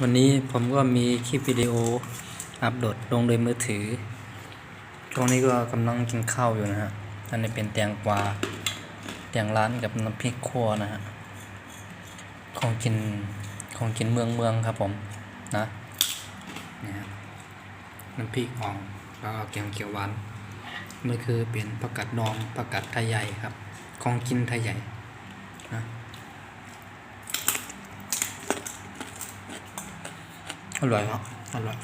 วันนี้ผมก็มีคลิปวิดีโออัปโหลดลงโดยมือถือช่วงนี้ก็กำลังกินข้าวอยู่นะฮะ อันนี้เป็นแตงกวาแตงร้านกับน้ำพริกขั่วนะฮะ ของกินของกินเมืองเมืองครับผมนะนี่ฮะน้ำพริกอ่องแล้วก็แกงเขียวหวานมันคือเป็นผักกาดดองผักกาดไทยใหญ่ครับ ของกินไทยใหญ่นะ อ ร่อยครับอร่อย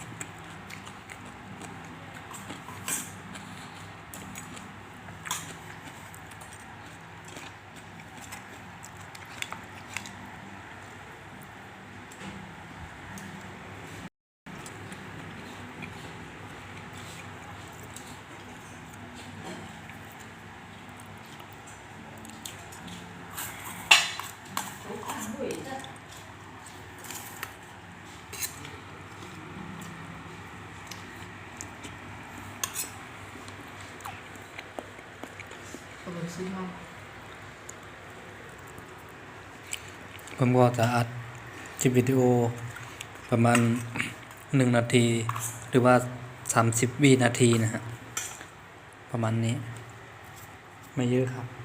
ผมก็จะอัดคลิปวิดีโอประมาณหนึ่งนาที หรือว่าสามสิบวินาทีนะฮะ ประมาณนี้ ไม่เยอะครับ